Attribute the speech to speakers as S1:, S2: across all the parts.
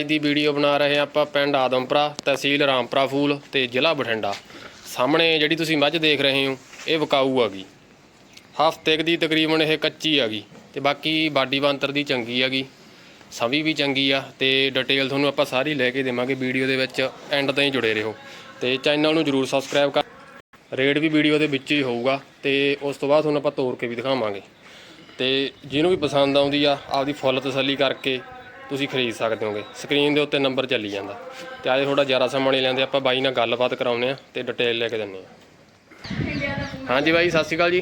S1: ਅੱਜ ਦੀ ਵੀਡੀਓ ਬਣਾ ਰਹੇ ਹਾਂ ਆਪਾਂ ਪਿੰਡ ਆਦਮਪੁਰਾ, ਤਹਿਸੀਲ ਰਾਮਪੁਰਾ ਫੂਲ ਤੇ ਜ਼ਿਲ੍ਹਾ ਬਠਿੰਡਾ। ਸਾਹਮਣੇ ਜਿਹੜੀ ਤੁਸੀਂ ਮੱਝ ਦੇਖ ਰਹੇ ਹੋ, ਇਹ ਬਕਾਊ ਆ ਗਈ। ਹਫ਼ਤੇ ਦੀ ਤਕਰੀਬਨ ਇਹ ਕੱਚੀ ਆ ਗਈ ਤੇ ਬਾਕੀ ਬਾਡੀ ਬੰਤਰ ਦੀ ਚੰਗੀ ਆ ਹੈਗੀ ਸਵੀ ਵੀ ਚੰਗੀ ਆ ਤੇ ਡਿਟੇਲ ਤੁਹਾਨੂੰ ਆਪਾਂ ਸਾਰੀ ਲੈ ਕੇ ਦੇਵਾਂਗੇ ਵੀਡੀਓ ਦੇ ਵਿੱਚ ਐਂਡ ਤਾਈਂ ਜੁੜੇ ਰਹੋ। ਤੇ ਚੈਨਲ ਨੂੰ ਜਰੂਰ ਸਬਸਕ੍ਰਾਈਬ ਕਰ ਰੇਟ ਵੀ ਵੀਡੀਓ ਦੇ ਵਿੱਚ ਹੀ ਹੋਊਗਾ ਤੇ ਉਸ ਤੋਂ ਬਾਅਦ ਤੁਹਾਨੂੰ ਆਪਾਂ ਤੋੜ ਕੇ ਵੀ ਦਿਖਾਵਾਂਗੇ। ਤੇ ਜਿਹਨੂੰ ਵੀ ਪਸੰਦ ਆਉਂਦੀ ਆ, ਆਪਦੀ ਫੁੱਲ ਤਸੱਲੀ ਕਰਕੇ ਤੁਸੀਂ ਖਰੀਦ ਸਕਦੇ ਹੋਗੇ। ਸਕਰੀਨ ਦੇ ਉੱਤੇ ਨੰਬਰ ਚੱਲੀ ਜਾਂਦਾ। ਤੇ ਅੱਜ ਥੋੜਾ ਜ਼ਿਆਦਾ ਸਮਾਂ ਨਹੀਂ ਲੈਂਦੇ ਆਪਾਂ ਬਾਈ ਨਾਲ ਗੱਲਬਾਤ ਕਰਾਉਂਦੇ ਆ ਤੇ ਡਿਟੇਲ ਲੈ ਕੇ ਦਿੰਨੇ ਆ ਹਾਂਜੀ ਬਾਈ ਸਤਿ ਸ਼੍ਰੀ ਅਕਾਲ ਜੀ।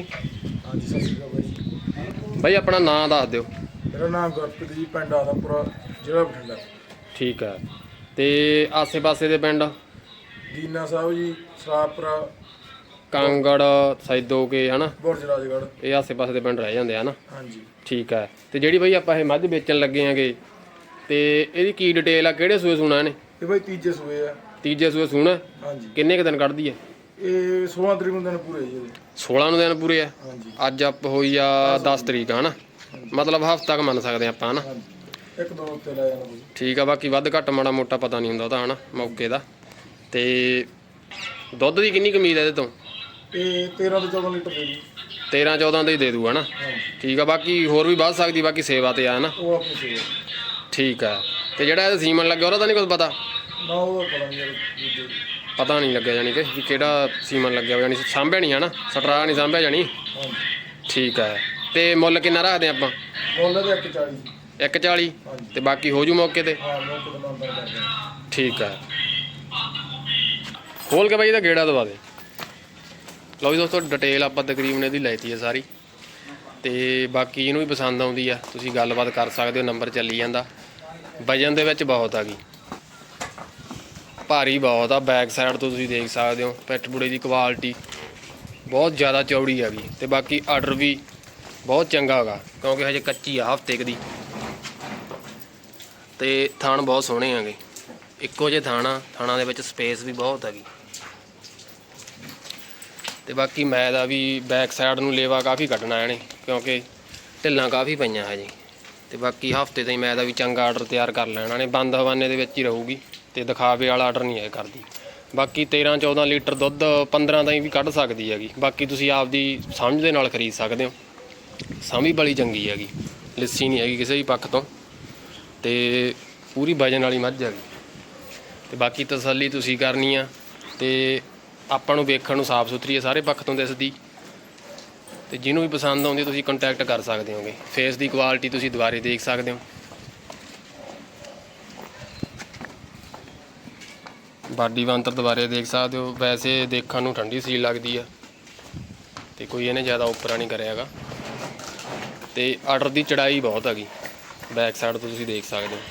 S2: ਹਾਂਜੀ ਸਤਿ ਸ਼੍ਰੀ ਅਕਾਲ ਬਾਈ।
S1: ਬਾਈ ਆਪਣਾ ਨਾਮ ਦੱਸ ਦਿਓ।
S2: ਮੇਰਾ ਨਾਮ ਗੁਰਪ੍ਰੀਤ ਜੀ ਪਿੰਡ ਆਦਮਪੁਰਾ ਜ਼ਿਲ੍ਹਾ ਬਠਿੰਡਾ।
S1: ਠੀਕ ਹੈ। ਤੇ ਆਸੇ-ਪਾਸੇ ਦੇ ਪਿੰਡ?
S2: ਦੀਨਾ ਸਾਹਿਬ ਜੀ ਸਰਾਪੁਰਾ
S1: ਕਾਂਗੜ ਸੈਦੋਕੇ ਹਨਾ?
S2: ਬੁਰਜ ਰਾਜਗੜ੍ਹ।
S1: ਇਹ ਆਸੇ-ਪਾਸੇ ਦੇ ਪਿੰਡ ਰਹਿ ਜਾਂਦੇ ਆ ਨਾ
S2: ਹਾਂਜੀ।
S1: ਠੀਕ ਹੈ। ਤੇ ਜਿਹੜੀ ਬਾਈ ਆਪਾਂ ਇਹ ਮੱਝ ਵੇਚਣ ਲੱਗੇ ਆਂਗੇ ਤੇ ਇਹਦੀ ਕੀ ਡਿਟੇਲ ਆ? ਕਿਹੜੇ ਸੂਏ ਸੁਣਾ ਇਹਨੇ?
S2: ਇਹ ਬਾਈ ਤੀਜੇ ਸੂਏ ਆ।
S1: ਤੀਜੇ ਸੂਏ ਸੁਣਾ?
S2: ਹਾਂਜੀ।
S1: ਕਿੰਨੇ ਕੁ ਦਿਨ ਕੱਢਦੀ ਹੈ
S2: ਇਹ 16 ਤਰੀਕ ਨੂੰ ਦਿਨ ਪੂਰੇ ਜੀ ਇਹਦੇ।
S1: 16 ਨੂੰ ਦਿਨ ਪੂਰੇ ਆ?
S2: ਹਾਂਜੀ।
S1: ਅੱਜ ਆਪ ਹੋਈ ਆ 10 ਤਰੀਕ ਹਨਾ? ਮਤਲਬ ਹਫ਼ਤਾ ਕ ਮੰਨ ਸਕਦੇ ਆਪਾਂ ਹਨਾ?
S2: ਇੱਕ ਦੋ ਉੱਤੇ ਲੈ ਜਾਣਾ ਬਾਈ।
S1: ਠੀਕ ਆ ਬਾਕੀ ਵੱਧ ਘੱਟ ਮਾੜਾ ਮੋਟਾ ਪਤਾ ਨਹੀਂ ਹੁੰਦਾ ਉਹਦਾ ਹਨਾ ਮੌਕੇ ਦਾ। ਤੇ ਦੁੱਧ ਦੀ ਕਿੰਨੀ ਕਮੀਦ ਹੈ ਇਹਦੇ ਤੋਂ?
S2: ਇਹ 13 ਤੋਂ 14 ਲੀਟਰ ਦੇ ਜੀ
S1: 13 14 ਦਾ ਹੀ ਦੇ ਦੂ ਹਨਾ? ਠੀਕ ਆ ਬਾਕੀ ਹੋਰ ਵੀ ਵੱਧ ਸਕਦੀ ਬਾਕੀ ਸੇਵਾ ਤੇ ਆ ਹਨਾ?
S2: ਉਹ ਆਪਣੀ ਸੂਏ
S1: ਠੀਕ ਆ। ਤੇ ਜਿਹੜਾ ਇਹ ਸੀਮਨ ਲੱਗਿਆ ਉਹਦਾ ਤਾਂ ਨਹੀਂ ਕੁਝ ਪਤਾ?
S2: ਨਾ ਉਹ ਪਤਾ ਨਹੀਂ ਯਾਰ ਦੂਜੇ
S1: ਪਤਾ ਨਹੀਂ ਲੱਗਿਆ ਜਾਨੀ ਕਿ ਵੀ ਕਿਹੜਾ ਸੀਮਨ ਲੱਗਿਆ ਹੋਇਆ ਜਾਨੀ ਸਾਂਭਿਆ ਨਹੀਂ ਹਨਾ? ਸਟਰਾ ਨਹੀਂ ਸਾਂਭਿਆ ਜਾਨੀ
S2: ਹਾਂਜੀ।
S1: ਠੀਕ ਹੈ ਤੇ ਮੁੱਲ ਕਿੰਨਾ ਰੱਖਦੇ ਆਪਾਂ?
S2: ਮੁੱਲ ਦੇ 140
S1: 140
S2: ਹਾਂਜੀ।
S1: ਤੇ ਬਾਕੀ ਹੋ ਜੂ ਮੌਕੇ ਤੇ?
S2: ਹਾਂ ਕਰਦੇ
S1: ਠੀਕ ਹੈ ਖੋਲ ਕੇ ਬਾਈ ਇਹਦਾ ਗੇੜਾ ਦਵਾ ਦੇ। ਲਓ ਜੀ ਦੋਸਤੋ ਡਿਟੇਲ ਆਪਾਂ ਤਕਰੀਬਨ ਇਹਦੀ ਲੈਤੀ ਹੈ ਸਾਰੀ। ਤੇ ਬਾਕੀ ਇਹਨੂੰ ਵੀ ਪਸੰਦ ਆਉਂਦੀ ਆ ਤੁਸੀਂ ਗੱਲਬਾਤ ਕਰ ਸਕਦੇ ਹੋ ਨੰਬਰ ਚੱਲੀ ਜਾਂਦਾ। ਵਜਨ ਦੇ ਵਿੱਚ ਬਹੁਤ ਆ ਗਈ। ਭਾਰੀ ਬਹੁਤ ਆ ਬੈਕ ਸਾਈਡ ਤੋਂ ਤੁਸੀਂ ਦੇਖ ਸਕਦੇ ਹੋ, ਪਿੱਠ ਬੁੜੇ ਦੀ ਕੁਆਲਿਟੀ ਬਹੁਤ ਜ਼ਿਆਦਾ ਚੌੜੀ ਹੈਗੀ ਤੇ ਬਾਕੀ ਆਰਡਰ ਵੀ ਬਹੁਤ ਚੰਗਾ ਹੈਗਾ, ਕਿਉਂਕਿ ਹਜੇ ਕੱਚੀ ਆ, ਹਫ਼ਤੇ ਕੁ ਦੀ। ਤੇ ਥਾਣ ਬਹੁਤ ਸੋਹਣੇ ਹੈਗੇ। ਇੱਕੋ ਜਿਹੇ ਥਾਣਾ ਥਾਣਾ ਦੇ ਵਿੱਚ ਸਪੇਸ ਵੀ ਬਹੁਤ ਹੈਗੀ। ਤੇ ਬਾਕੀ ਮੈਂ ਦਾ ਵੀ ਬੈਕ ਸਾਈਡ ਨੂੰ ਲੇਵਾ ਕਾਫੀ ਕੱਢਣਾ ਇਹਨੇ, ਕਿਉਂਕਿ ਢਿੱਲਾਂ ਕਾਫੀ ਪਈਆਂ ਹਜੇ। ਤੇ ਬਾਕੀ ਹਫ਼ਤੇ ਤਾਈਂ ਮੈਂ ਦਾ ਵੀ ਚੰਗਾ ਆਰਡਰ ਤਿਆਰ ਕਰ ਲੈਣਾ ਨੇ, ਬੰਦ ਹਵਾਨੇ ਦੇ ਵਿੱਚ ਹੀ ਰਹੂਗੀ ਤੇ ਦਿਖਾਵੇ ਵਾਲਾ ਆਰਡਰ ਨਹੀਂ ਹੈ ਕਰਦੀ। ਬਾਕੀ 13 14 ਲੀਟਰ ਦੁੱਧ 15 ਤਾਈਂ ਵੀ ਕੱਢ ਸਕਦੀ ਹੈਗੀ। ਬਾਕੀ ਤੁਸੀਂ ਆਪਦੀ ਸਮਝ ਦੇ ਨਾਲ ਖਰੀਦ ਸਕਦੇ ਹੋ। ਸਮਝ ਬੜੀ ਚੰਗੀ ਹੈਗੀ, ਲੱਸੀ ਨਹੀਂ ਹੈਗੀ ਕਿਸੇ ਵੀ ਪੱਖ ਤੋਂ। ਤੇ ਪੂਰੀ ਵਜਨ ਵਾਲੀ ਮੱਝ ਹੈਗੀ। ਤੇ ਬਾਕੀ ਤਸੱਲੀ ਤੁਸੀਂ ਕਰਨੀ ਆ ਤੇ ਆਪਾਂ ਨੂੰ ਵੇਖਣ ਨੂੰ ਸਾਫ਼ ਸੁਥਰੀ ਹੈ ਸਾਰੇ ਪੱਖ ਤੋਂ ਦਿਸਦੀ। ਤੇ ਜਿਹਨੂੰ ਵੀ ਪਸੰਦ ਆਉਂਦੀ ਤੁਸੀਂ ਕੰਟੈਕਟ ਕਰ ਸਕਦੇ ਹੋਗੇ। ਫੇਸ ਦੀ ਕੁਆਲਿਟੀ ਤੁਸੀਂ ਦੁਬਾਰੇ ਦੇਖ ਸਕਦੇ ਹੋ। ਬਾਡੀ ਬੰਤਰ ਦੁਬਾਰੇ ਦੇਖ ਸਕਦੇ ਹੋ। ਵੈਸੇ ਦੇਖਣ ਨੂੰ ਠੰਡੀ ਸੀਲ ਲੱਗਦੀ ਆ। ਤੇ ਕੋਈ ਇਹਨੇ ਜ਼ਿਆਦਾ ਉੱਪਰਾਂ ਨਹੀਂ ਕਰਿਆਗਾ ਤੇ ਆਰਡਰ ਦੀ ਚੜਾਈ ਬਹੁਤ ਹੈਗੀ। ਬੈਕ ਸਾਈਡ ਤੋਂ ਤੁਸੀਂ ਦੇਖ ਸਕਦੇ ਹੋ।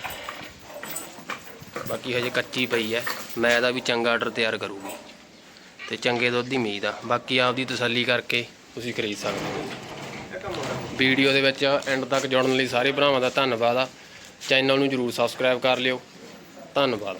S1: ਬਾਕੀ ਹਜੇ ਕੱਚੀ ਪਈ ਹੈ ਮੈਂ ਇਹਦਾ ਵੀ ਚੰਗਾ ਆਰਡਰ ਤਿਆਰ ਕਰੂਗੀ। ਤੇ ਚੰਗੇ ਦੁੱਧ ਦੀ ਉਮੀਦ ਆ। ਬਾਕੀ ਆਪਦੀ ਤਸੱਲੀ ਕਰਕੇ ਤੁਸੀਂ ਖਰੀਦ ਸਕਦੇ ਹੋ। ਵੀਡੀਓ ਦੇ ਵਿੱਚ ਐਂਡ ਤੱਕ ਜੁੜਨ ਲਈ ਸਾਰੇ ਭਰਾਵਾਂ ਦਾ ਧੰਨਵਾਦ ਆ। ਚੈਨਲ ਨੂੰ ਜਰੂਰ ਸਬਸਕ੍ਰਾਈਬ ਕਰ ਲਿਓ। ਧੰਨਵਾਦ।